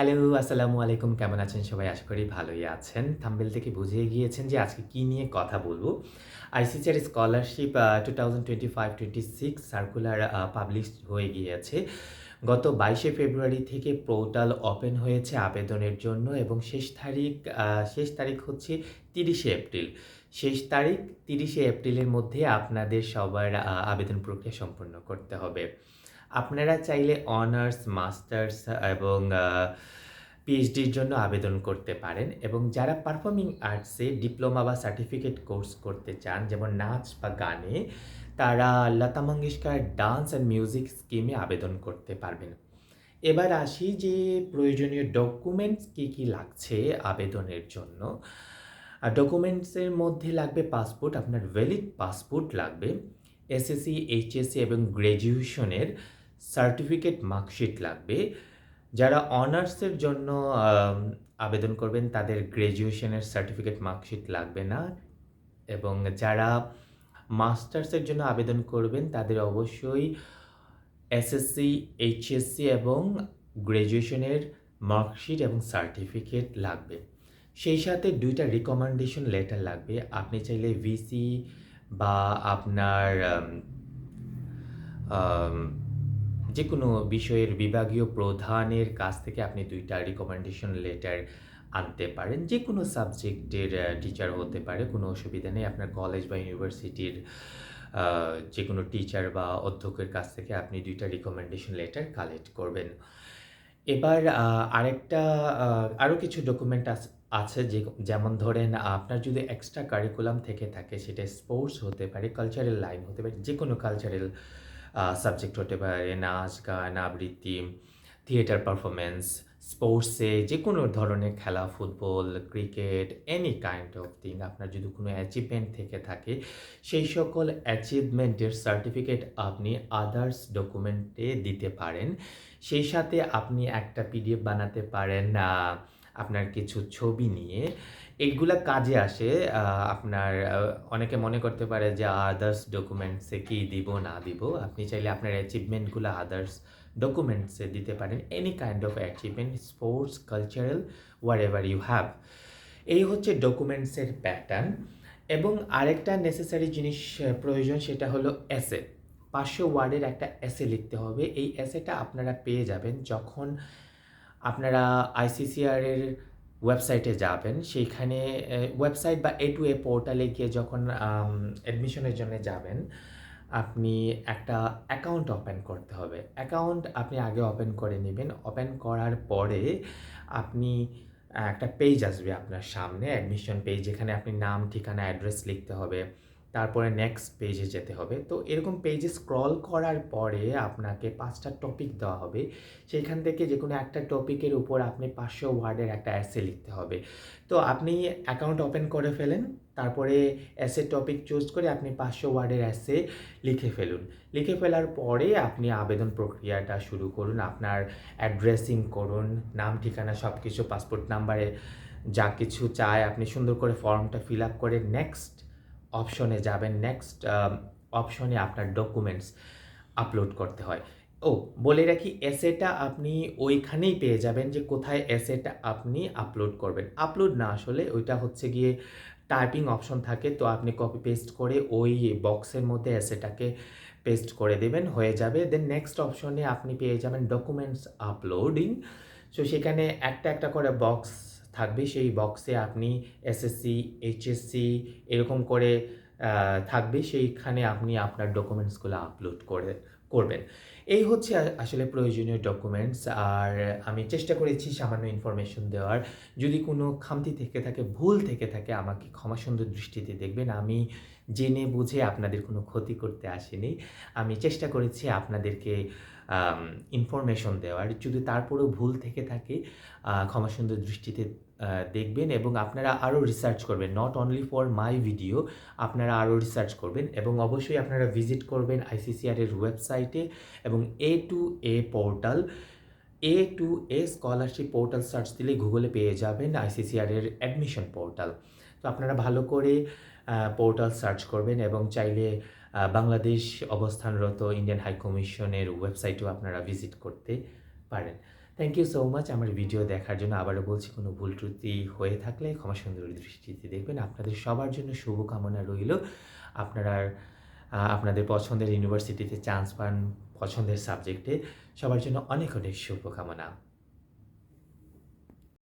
Hello, আসসালামু আলাইকুম। কেমন আছেন সবাই? আশা করি ভালোই আছেন। থাম্বনেল থেকে বুঝিয়ে গিয়েছেন যে আজকে কি নিয়ে কথা বলব। ICCR scholarship uh 2025-26 circular uh publish হয়ে গিয়েছে। গত 22শে ফেব্রুয়ারি থেকে পোর্টাল ওপেন হয়েছে আবেদনের জন্য এবং শেষ তারিখ শেষ তারিখ হচ্ছে 30শে এপ্রিল। শেষ তারিখ 30শে এপ্রিলের মধ্যে আপনাদের সবার আবেদন প্রক্রিয়া সম্পন্ন করতে হবে। আপনারা চাইলে অনার্স, মাস্টার্স এবং পিএইচডির জন্য আবেদন করতে পারেন এবং যারা পারফর্মিং আর্টসে ডিপ্লোমা বা সার্টিফিকেট কোর্স করতে চান যেমন নাচ বা গানে, তারা Lata Mangeshkar dance and music স্কিমে আবেদন করতে পারবেন। এবার আসি যে প্রয়োজনীয় ডকুমেন্টস কী, কী লাগছে আবেদনের জন্য। আ ডকুমেন্টসের মধ্যে লাগবে পাসপোর্ট, আপনার ভ্যালিড পাসপোর্ট লাগবে। এসএসসি, এইচএসসি এবং গ্র্যাজুয়েশনের সার্টিফিকেট মার্কশিট লাগবে। যারা অনার্সের জন্য আবেদন করবেন তাদের গ্র্যাজুয়েশনের সার্টিফিকেট মার্কশিট লাগবে না এবং যারা মাস্টার্সের জন্য আবেদন করবেন তাদের অবশ্যই এসএসসি, এইচএসসি এবং গ্র্যাজুয়েশনের মার্কশিট এবং সার্টিফিকেট লাগবে। সেই সাথে দুইটা রিকমেন্ডেশন লেটার লাগবে। আপনি চাইলে ভিসি বা আপনার আম কোনো বিষয়ের বিভাগীয় প্রধানের কাছ থেকে আপনি দুইটা রিকমেন্ডেশন লেটার আনতে পারেন। যে কোনো সাবজেক্টের টিচার হতে পারে, কোনো অসুবিধা নেই। আপনার কলেজ বা ইউনিভার্সিটির যে কোনো টিচার বা অধ্যক্ষের কাছ থেকে আপনি দুইটা রিকমেন্ডেশন লেটার কালেক্ট করবেন। এবার আরেকটা আরও কিছু ডকুমেন্ট আছে যে যেমন ধরেন আপনার যদি এক্সট্রা কারিকুলাম থেকে থাকে সেটা স্পোর্টস হতে পারে, কালচারাল লাইন হতে পারে, যেকোনো কালচারাল আ সাবজেক্ট হতে পারে। নাচ, গান, আবৃত্তি, থিয়েটার পারফরমেন্স স্পোর্টসে যে কোনো ধরনের খেলা, football, cricket, any kind of thing আপনার যদি কোনো অ্যাচিভমেন্ট থেকে থাকে, সেই সকল অ্যাচিভমেন্টের সার্টিফিকেট আপনি আদার্স ডকুমেন্টে দিতে পারেন। সেই সাথে আপনি একটা পিডিএফ বানাতে পারেন আপনার কিছু ছবি নিয়ে। এগুলা কাজে আসে আপনার অনেকে মনে করতে পারে যে আদার্স ডকুমেন্টসে কি দিব না দিব। আপনি চাইলে আপনার অ্যাচিভমেন্টগুলো আদার্স ডকুমেন্টসে দিতে পারেন। Any kind of achievement, sports, cultural whatever you have. এই হচ্ছে ডকুমেন্টসের প্যাটার্ন এবং আরেকটা নেসেসারি জিনিস প্রয়োজন সেটা হলো এসে। ৫০০ ওয়ার্ডের একটা এসে লিখতে হবে। এই এসেটা আপনারা পেয়ে যাবেন যখন আপনারা আইসিসিআর এর ওয়েবসাইটে যাবেন। সেইখানে ওয়েবসাইট বা এ টু এ পোর্টালে গিয়ে যখন অ্যাডমিশনের জন্য যাবেন, আপনি একটা অ্যাকাউন্ট ওপেন করতে হবে। অ্যাকাউন্ট আপনি আগে ওপেন করে নেবেন ওপেন করার পরে আপনি একটা পেজ আসবে আপনার সামনে, অ্যাডমিশন পেজ যেখানে আপনি নাম, ঠিকানা, অ্যাড্রেস লিখতে হবে। তারপরে নেক্সট পেজে যেতে হবে। তো এরকম পেজে স্ক্রল করার পরে আপনাকে পাঁচটা টপিক দেওয়া হবে। সেইখান থেকে যে কোনো একটা টপিকের উপর আপনি ৫০০ ওয়ার্ডের একটা অ্যাসে লিখতে হবে। তো আপনি অ্যাকাউন্ট ওপেন করে ফেলেন। তারপরে এসে টপিক চুজ করে আপনি ৫০০ ওয়ার্ডের অ্যাসে লিখে ফেলুন। লিখে ফেলার পরে আপনি আবেদন প্রক্রিয়াটা শুরু করুন। আপনার অ্যাড্রেসিং করুন, নাম, ঠিকানা সব কিছু পাসপোর্ট নাম্বারে যা কিছু চায় আপনি সুন্দর করে ফর্মটা ফিল আপ করে নেক্সট অপশনে যাবেন। নেক্সট অপশনে আপনার ডকুমেন্টস আপলোড করতে হয়। ও বলে রাখি এসেটা আপনি ওইখানেই পেয়ে যাবেন যে কোথায় এসেটা আপনি আপলোড করবেন। আপলোড না আসলে ওইটা হচ্ছে গিয়ে টাইপিং অপশন থাকে। তো আপনি কপি পেস্ট করে ওই বক্সের মধ্যে এসেটাকে পেস্ট করে দেবেন হয়ে যাবে। দেন নেক্সট অপশনে আপনি পেয়ে যাবেন ডকুমেন্টস আপলোডিং। সো সেখানে একটা, একটা করে বক্স থাকবে। সেই বক্সে আপনি এসএসসি, এইচএসসি এরকম করে থাকবে। সেইখানে আপনি আপনার ডকুমেন্টসগুলো আপলোড করে করবেন। এই হচ্ছে আসলে প্রয়োজনীয় ডকুমেন্টস। আর আমি চেষ্টা করেছি সামান্য ইনফরমেশন দেওয়ার। যদি কোনো খামতি থেকে থাকে, ভুল থেকে থাকে আমাকে ক্ষমাসুন্দর দৃষ্টিতে দেখবেন। আমি জেনে বুঝে আপনাদের কোনো ক্ষতি করতে আসিনি। আমি চেষ্টা করেছি আপনাদেরকে ইনফরমেশন দেওয়ার। যদি তারপরেও ভুল থেকে থাকে ক্ষমাসুন্দর দৃষ্টিতে দেখবেন এবং আপনারা আরও রিসার্চ করবেন। Not only for my video আপনারা আরও রিসার্চ করবেন এবং অবশ্যই আপনারা ভিজিট করবেন আইসিসিআর এর ওয়েবসাইটে এবং A to A portal. A to A scholarship portal search দিলেই গুগলে পেয়ে যাবেন আইসিসিআর এর অ্যাডমিশন পোর্টাল। তো আপনারা ভালো করে পোর্টাল সার্চ করবেন এবং চাইলে বাংলাদেশ অবস্থানরত ইন্ডিয়ান হাই কমিশনের ওয়েবসাইটেও আপনারা ভিজিট করতে পারেন। থ্যাংক ইউ সো মাচ আমার ভিডিও দেখার জন্য আবারও বলছি, কোনো ভুল ত্রুটি হয়ে থাকলে ক্ষমা সুন্দর দৃষ্টিতে দেখবেন। আপনাদের সবার জন্য শুভকামনা রইল। আপনারা আপনাদের পছন্দের ইউনিভার্সিটিতে চান্স পান, পছন্দের সাবজেক্টে সবার জন্য অনেক অনেক শুভকামনা।